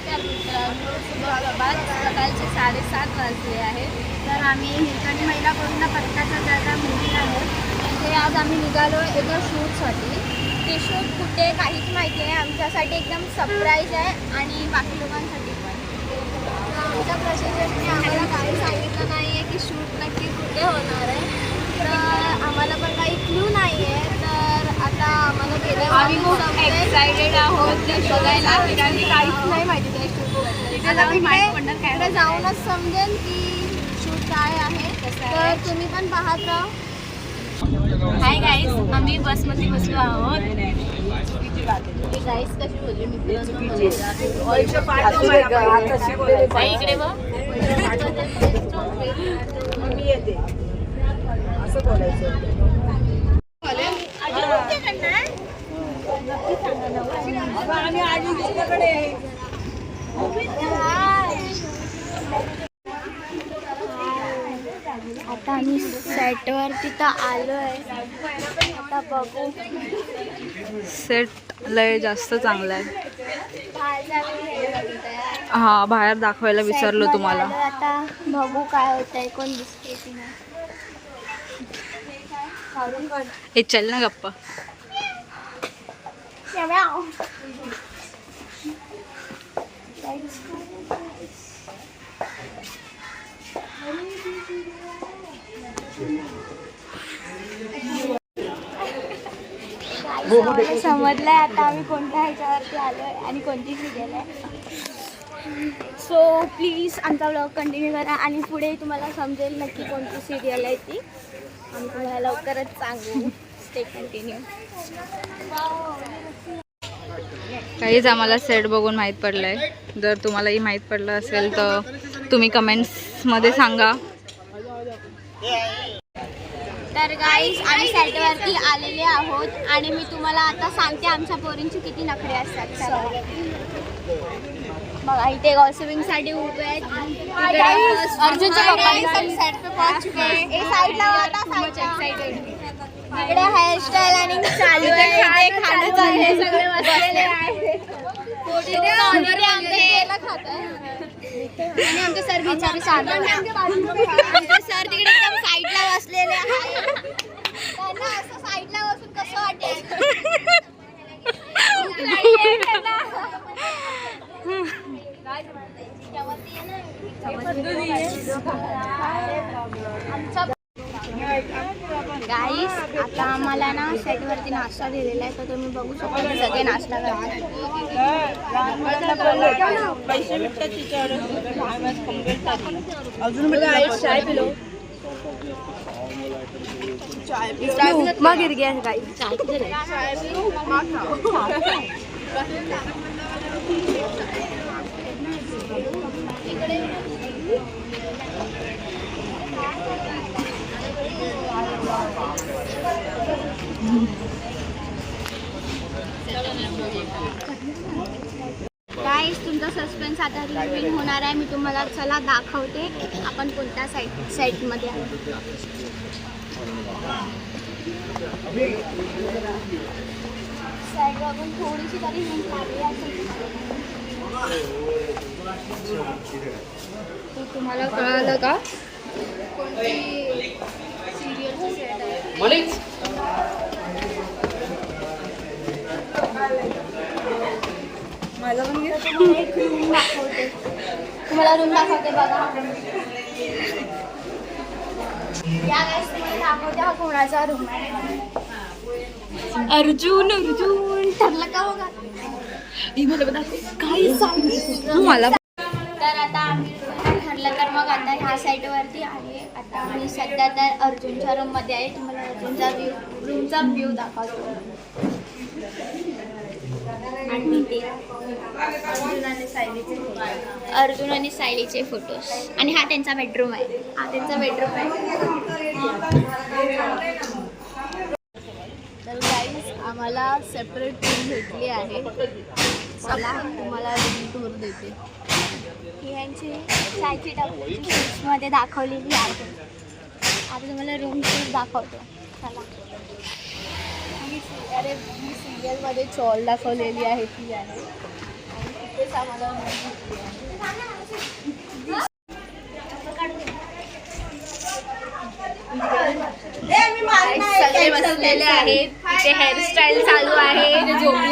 नमस्कार मित्रांनो. सुप्रभात सकाळचे साडेसात वाजले आहेत तर आम्ही हिरकणी महिला करून पत्ताचा जागा मुली आहे म्हणजे आज आम्ही निघालो एका शूटसाठी. ते शूट कुठे काहीच माहिती नाही. आमच्यासाठी एकदम सरप्राईज आहे आणि बाकी लोकांसाठी पण. आमच्या प्रशासनाने आम्हाला काही सांगितलं नाही आहे की शूट नक्की कुठे होणार आहे. तर आम्हाला पण काही क्लू नाही आहे आता आम्हाला आम्ही खूप एक्सायटेड आहोत. ते बघायला काहीच नाही माहिती त्या शूट तिकडे तिकडे जाऊनच समजेल की शूट काय आहे. तर तुम्ही पण पाहत राहा. हाय गाईज आम्ही बसमध्ये बसलो आहोत. गाईस कशी बोलली? मी ताई, इकडे बघ आता आम्ही सेटवर तिथं आलो आहे आता बघू. सेट लय जास्त चांगला आहे. हे. हा बाहेर दाखवायला विसरलो तुम्हाला. आता. बघू काय होतंय कोण दिसते की नाही. हे चल ना गप्पा. समजलंय आता आम्ही कोणत्या ह्याच्यावरती आलो आहे आणि कोणती सिरियल आहे सो प्लीज आमचा ब्लॉग कंटिन्यू करा आणि पुढे तुम्हाला समजेल नक्की कोणती सिरियल आहे ती. आम्ही तुम्हाला लवकरच सांगू. स्टे कंटिन्यू काहीच आम्हाला सेट बघून माहीत पडलंय. जर तुम्हालाही माहीत पडलं असेल तर तुम्ही कमेंट्समध्ये सांगा. तर गाईज आम्ही सेटवरती आलेले आहोत आणि मी तुम्हाला आता सांगते आमच्या पोरींची किती नखरे असतात. बघा इथे गॉसिपिंगसाठी उभे आहेत. अर्जुनच्या साईडला. इकडे हेअरस्टाईल आणि चालू आहे इथे खाणं चालू आहे सगळे बसलेले खात आणि आमचे सर बिचारे आमचे सर तिकडे एकदम साईडला बसलेले आहेत. त्यांना असं साईडला बसून कसं वाटेल भूक लागली आहे त्यांना. गाईस आता आम्हाला ना सेटवरती नाश्ता दिलेला आहे तर तुम्ही बघू शकता की सगळे नाश्ता उपमा गिर गया है गाइस तुमचा सस्पेन्स आता रिव्हील होणार आहे मी तुम्हाला चला दाखवते. आपण कोणत्या साईट साईटमध्ये साईट बघून थोडीशी तरी हिंट लागली असेल. तर तुम्हाला कळालं का? कोणती सिरियलची सेट आहे? रूम दाखवते. तुम्हाला रूम दाखवते बघा. या guys तुम्हाला दाखवते हा कोणाचा रूम आहे. अर्जुन अर्जुन. ठरलं का बघा मला तर आता आम्ही ठरलं तर मग आता ह्या साईडवरती आहे आता आम्ही सध्या तर अर्जुनच्या रूममध्ये आहे. तुम्हाला अर्जुनचा व्ह्यू रूमचा व्ह्यू दाखवतो. अर्जुन आणि सायलीचे अर्जुन आणि सायलीचे फोटोज आणि हा त्यांचा बेडरूम आहे. हा त्यांचा बेडरूम आहे. तर गाईज आम्हाला सेपरेट रूम भेटली आहे. चला तुम्हाला रूम टूर देते. ही यांची मध्ये दाखवलेली आहे. आता तुम्हाला रूम टूर दाखवतो. चला. ही अरे ही सिरियलमध्ये चॉल दाखवलेली आहे ती आहे. आणि तिथे सगळे बसलेले आहेत. इथे हेअरस्टाईल चालू आहे.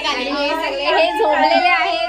काढले हे सगळे हे झोपलेले आहेत.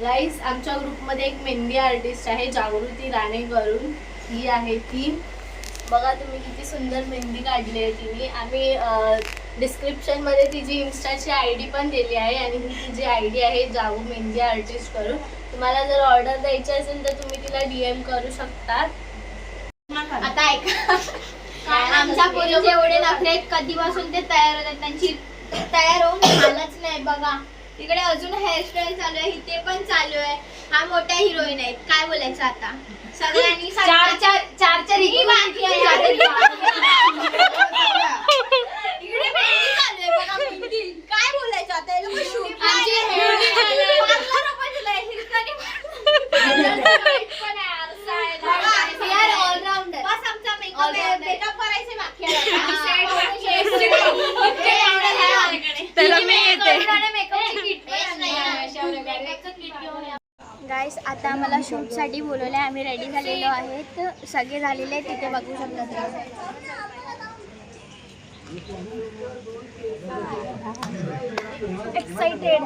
गाईस आमच्या ग्रुपमध्ये एक मेहंदी आर्टिस्ट आहे जागृती राणे करून ही आहे ती. बघा तुम्ही किती सुंदर मेहंदी काढली आहे तिने. आम्ही डिस्क्रिप्शनमध्ये तिची इन्स्टाची आय डी पण दिली आहे आणि ही तिची आय डी आहे जागू मेहंदी आर्टिस्ट करून तुम्हाला जर ऑर्डर द्यायची असेल तर तुम्ही तिला डी एम करू शकता. आता ऐका. आमच्या पोरीचे एवढे आहेत कधीपासून ते तयार होतात त्यांची तयार होऊन झालंच नाही बघा. तिकडे अजून हेअरस्टाईल चालू आहे इथे पण चालू आहे. हा मोठ्या हिरोईन आहेत काय बोलायचं आता? सगळ्यांनी चार चार चार चार ही बाकी आहे आता. इकडे मेहंदी चालू आहे बघा मेहंदी. काय बोलायचं आता हे लोकं shoot आमची ला- मेहंदी आहे. पार्लर पण दिलंय, हिरकणी बघा, we are all-rounder. बस आमचा makeup आहे, makeup करायचे बाकी आहे आता. त्याला मी येते गाईस आता आम्हाला शूटसाठी बोलवलं आहे आम्ही रेडी झालेलो आहेत सगळे झालेले आहेत तिथे बघू शकता तुम्ही. एक्साइटेड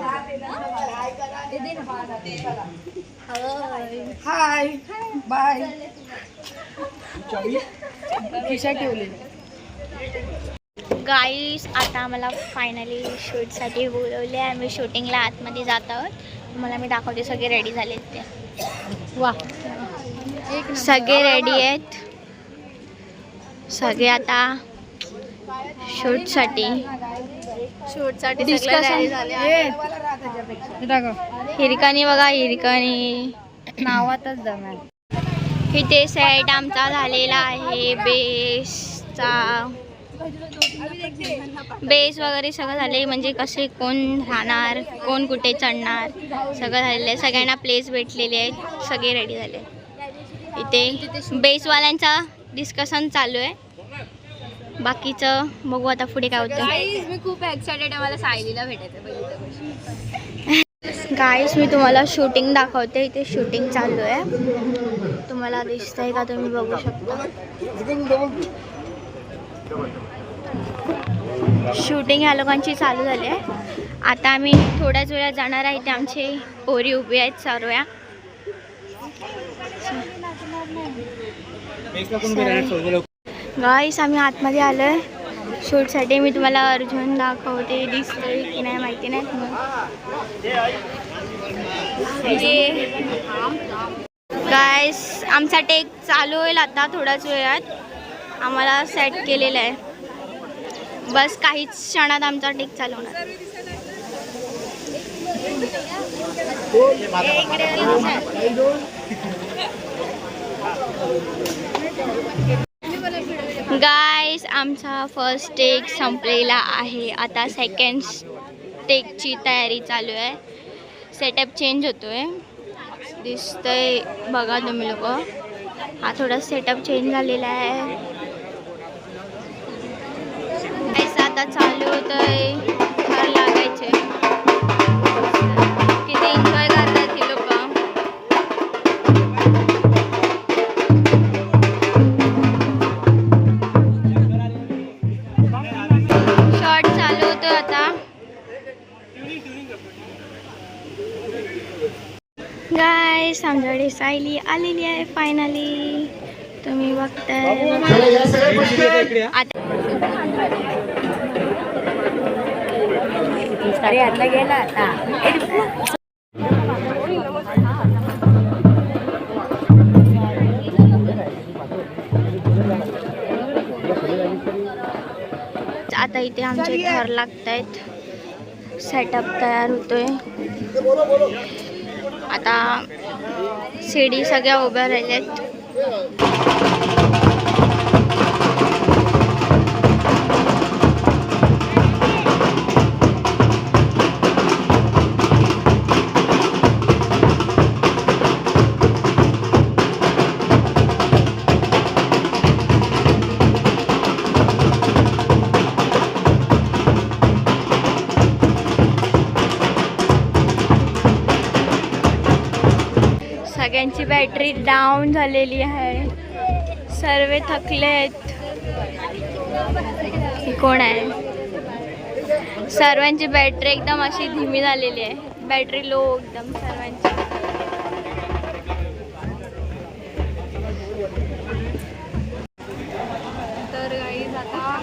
हाय बाय खिशा ठेवले गाईस आता आम्हाला फायनली शूटसाठी बोलवले. आहे आम्ही शूटिंगला आतमध्ये जात आहोत. तुम्हाला मी दाखवते सगळे रेडी झालेत ते. वा सगळे रेडी आहेत. सगळे आता शूटसाठी. शूटसाठी डिस्कशन हिरकणी बघा हिरकणी. नावातच दम इथे सेट आमचा झालेला आहे. बेसचा बेस वगैरे सगळं झाले. म्हणजे कसे कोण राहणार कोण कुठे चढणार सगळं झालेलं आहे. सगळ्यांना प्लेस भेटलेले आहेत. सगळे रेडी झाले. इथे बेसवाल्यांचा डिस्कशन चालू आहे. बाकीचं बघू आता पुढे काय होतं. मी खूप एक्सायटेड आहे. मला सायलीला भेटायचं गाईस मी तुम्हाला शूटिंग दाखवते. इथे शूटिंग चालू आहे. तुम्हाला दिसतंय का तुम्ही बघू शकता. शूटिंग ह्या लोकांची चालू झाली आहे. आता आम्ही थोड्याच वेळात जाणार आहे. इथे आमचे पोरी उभी आहेत सर्व्या गाईस आम्ही आतमध्ये आलो आहे शूटसाठी मी तुम्हाला अर्जुन दाखवते. दिसतोय की नाही माहिती नाही. म्हणजे, गायस आमचा टेक चालू होईल आता थोड्याच वेळात. आम्हाला सेट केलेलं आहे. बस काहीच क्षणात आमचा टेक चालू होणार. गायस आमचा फर्स्ट टेक संपलेला आहे. आता सेकंड टेकची तयारी चालू आहे. सेटअप चेंज होतो आहे दिसतंय बघा तुम्ही लोक. हा थोडा सेटअप चेंज झालेला आहे. आता चालू होतंय. फार लागायचे. आमच्याकडे सायली आलेली आहे फायनली तुम्ही बघताय. आता आता इथे आमचे घर लागत आहेत सेटअप तयार होतोय. आता शिडी सगळ्या उभ्या राहिल्यात. सर्वांची बॅटरी डाऊन झालेली आहे. सर्व थकले आहेत कोण आहे? सर्वांची बॅटरी एकदम अशी धीमी झालेली आहे. बॅटरी लो एकदम सर्वांची. तर गाईज आता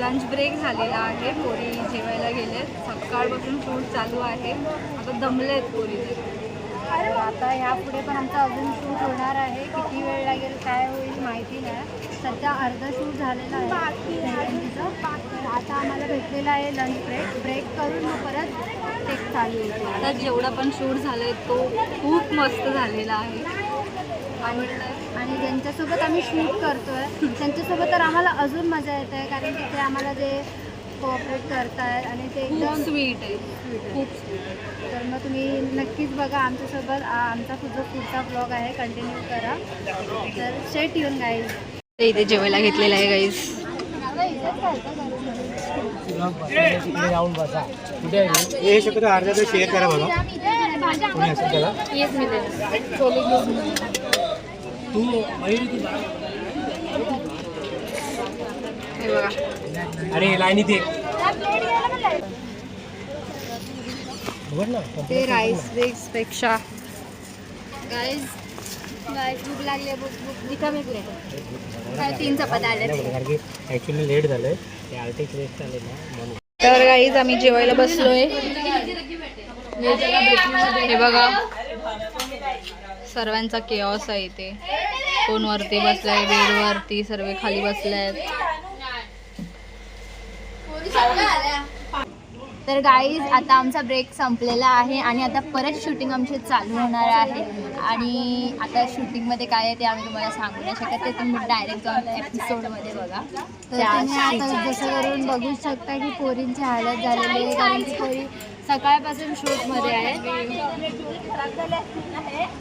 लंच ब्रेक झालेला आहे. पोरी जेवायला गेलेत. सकाळपासून फूड चालू आहे. आता दमले आहेत पोरी तर आता यापुढे पण आमचा अजून शूट होणार आहे. किती वेळ लागेल काय होईल माहिती नाही. सध्या अर्धा शूट झालेला आहे. तर आता आम्हाला भेटलेला आहे लंच ब्रेक ब्रेक करून मग परत टेक चालू होईल. आता जेवढा पण शूट झालाय तो खूप मस्त झालेला आहे. आणि आणि ज्यांच्यासोबत आम्ही शूट करतोय त्यांच्यासोबत तर आम्हाला अजून मजा येते. आहे कारण की ते आम्हाला जे कोऑपरेट करतायत आणि ते एकदम स्वीट आहे. आहे. खूप स्वीट तर मग तुम्ही नक्कीच बघा आमच्यासोबत आमचा जो पुढचा ब्लॉग आहे कंटिन्यू करा. तर स्टेट येऊन गाईज ते इथे जेवायला घेतलेलं आहे गाईज हे शक्यतो अर्धा तर शेअर करा बघा. हे अरे लाईनी ते ना ते राईस ब्रेक्सपेक्षा गाईज गाईज भूक लागली भूक भूक. रिकामी प्लेट तीन चपात्या आल्या कारण की ॲक्च्युली लेट झालंय. ते आर्टिक वेस्ट आले ना म्हणून. तर गाईज आम्ही जेवायला बसलोय. हे बघा. सर्वांचा केऑस आहे इथे. कोण वरती बसलाय बेड वरती सर्व खाली बसलायत तर गाईज आता आमचा ब्रेक संपलेला आहे आणि आता परत शूटिंग आमचे चालू होणार आहे. आणि आता शूटिंगमध्ये काय आहे ते आम्ही तुम्हाला सांगू नाही शकत. ते तुम्ही डायरेक्ट जाऊन एपिसोडमध्ये बघा. तर तुम्ही आता जसं करून बघू शकता की पोरींची हालत झालेली आहे. कारण की पोरी सकाळपासून शूटमध्ये आहे.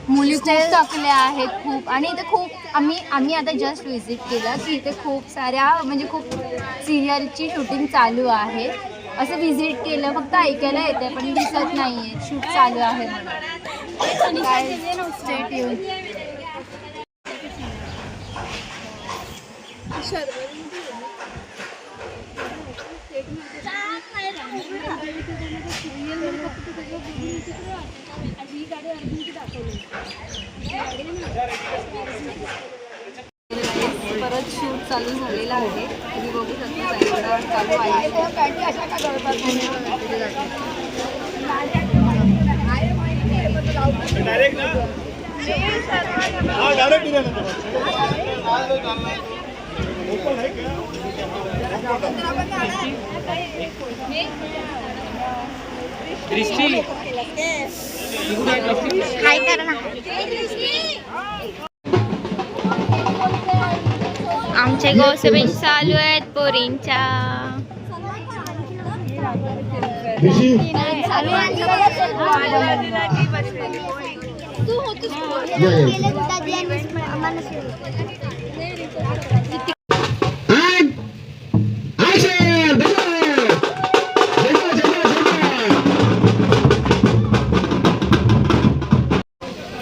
मुली खूप थकल्या आहेत. खूप. आणि इथे खूप आम्ही आम्ही आता जस्ट व्हिजिट केलं की इथे खूप साऱ्या म्हणजे खूप सिरियलची शूटिंग चालू आहे. असं व्हिजिट केलं फक्त ऐकायला येते पण दिसत नाही आहे शूट चालू आहे म्हणून. काय? स्टेट येऊन. परत शूट चालू झालेला आहे. तुम्ही बघू शकता चालू आहे. काय करणार आमचे गोसबिंग चालू आहेत पोरींच्या.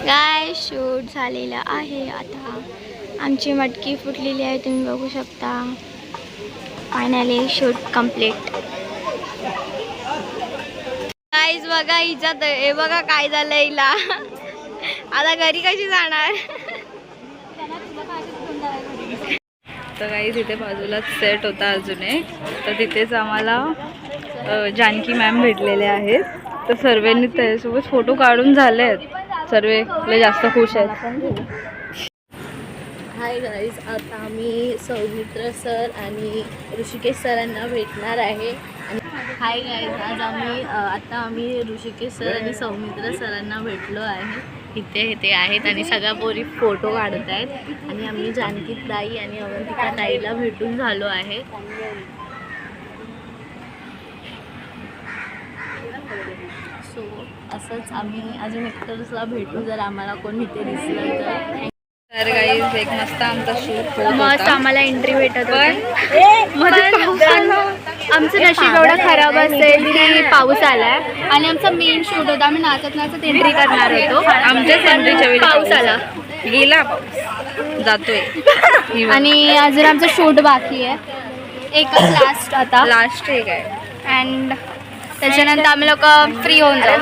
काय शूट झालेलं आहे आता. आमची मटकी फुटलेली आहे तुम्ही बघू शकता. फायनली शूट कंप्लीट काहीच बघा हिचा हे बघा काय झालं हिला. आता घरी कशी जाणार? तर काही तिथे बाजूलाच सेट होता अजून एक. तर तिथेच आम्हाला जानकी मॅम भेटलेले आहेत. तर सर्वांनी त्याच्यासोबत फोटो काढून झाले आहेत सर्व जास्त खुश आहेत. हाय गाईज आता आम्ही सौमित्र सर आणि ऋषिकेश सरांना भेटणार आहे. आणि हाय गाईज आज आम्ही आता आम्ही ऋषिकेश सर आणि सौमित्र सरांना भेटलो आहे. इथे इथे आहेत आणि सगळ्या पोरी फोटो काढत आहेत. आणि आम्ही जानकी ताई आणि अवंतिका ताईला भेटून झालो आहे. सो असंच आम्ही अजून एक्टर्सला भेटू जर आम्हाला कोण इथे दिसलं तर. तर एक मस्त आमचा शूट होत मस्त आम्हाला एंट्री भेटत पण. आमचं नशीब एवढं खराब असेल की पाऊस आलाय. आणि आमचा मेन शूट होता. आम्ही नाचत नाचत एंट्री करणार होतो. आमच्या सेंट्रीच्या वेळी पाऊस आला. गेला पाऊस. जातोय. आणि अजून आमचं शूट बाकी आहे. एकच लास्ट आता. लास्ट एक आहे. अँड त्याच्यानंतर आम्ही लोक फ्री होऊन जाऊ.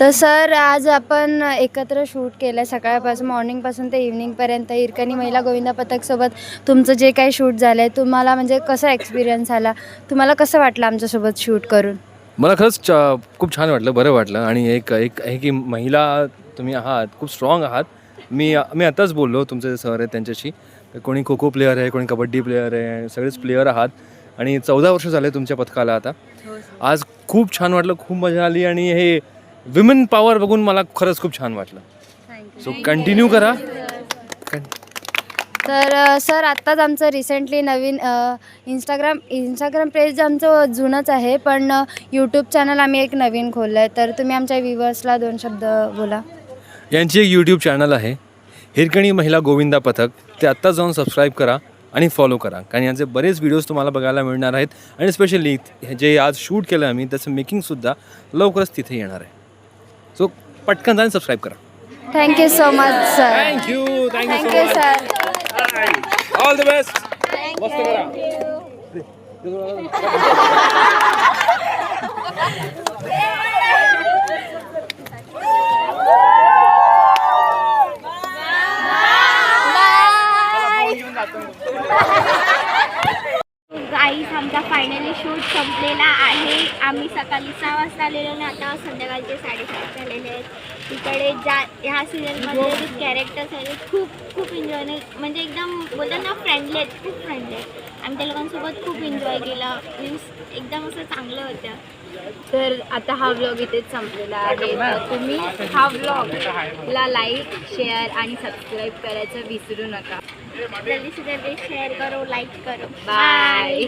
तर सर आज आपण एकत्र शूट केलं सकाळपासून मॉर्निंगपासून ते इव्हनिंगपर्यंत हिरकणी महिला गोविंदा पथकसोबत तुमचं जे काही शूट झालं आहे तुम्हाला म्हणजे कसा एक्सपिरियन्स आला? तुम्हाला कसं वाटलं आमच्यासोबत शूट करून? मला खरंच च- खूप छान वाटलं बरं वाटलं. आणि एक एक आहे की महिला तुम्ही आहात खूप स्ट्रॉंग आहात. मी मी आताच बोललो तुमचे सर आहेत त्यांच्याशी. कोणी खो खो प्लेअर आहे कोणी कबड्डी प्लेअर आहे सगळेच प्लेअर आहात. आणि चौदा वर्ष झाले तुमच्या पथकाला आता. आज खूप छान वाटलं खूप मजा आली. आणि हे विमेन पॉवर बघून मला खरंच खूप छान वाटलं. सो कंटिन्यू करा. तर सर आत्ताच आमचं रिसेंटली नवीन इंस्टाग्राम इंस्टाग्राम पेज आमचं जुनंच आहे पण यूट्यूब चॅनल आम्ही एक नवीन खोललं आहे तर तुम्ही आमच्या व्ह्युअर्सला दोन शब्द बोला. यांची एक यूट्यूब चॅनल आहे. हिरकणी महिला गोविंदा पथक. ते आत्ता जाऊन सबस्क्राईब करा आणि फॉलो करा. कारण यांचे बरेच व्हिडिओज तुम्हाला बघायला मिळणार आहेत. आणि स्पेशली जे आज शूट केलं आम्ही त्याचं मेकिंगसुद्धा लवकरच तिथे येणार आहे. सो पटकन जाऊन सबस्क्राईब करा. Thank you so much sir thank you thank you thank you sir all the best मस्त करा गाईस आमचा फायनली शूट संपलेला आहे. आम्ही सकाळी सहा वाजता आलेलो आणि आता संध्याकाळचे साडेसात झालेले आहेत. इकडे ज्या ह्या सिरियलमध्ये जे कॅरेक्टर्स आहेत खूप खूप एन्जॉय म्हणजे एकदम बोलतात ना फ्रेंडली आहेत खूप फ्रेंडली आहेत. आम्ही त्या लोकांसोबत खूप एन्जॉय केला. मीन्स एकदम असं चांगलं होतं. तर आता हा व्लॉग इथेच संपलेला आहे. तर तुम्ही हा व्लॉगला लाईक शेअर आणि सबस्क्राईब करायचं विसरू नका. जल्दी से जल्दी शेअर करो लाईक करो. बाय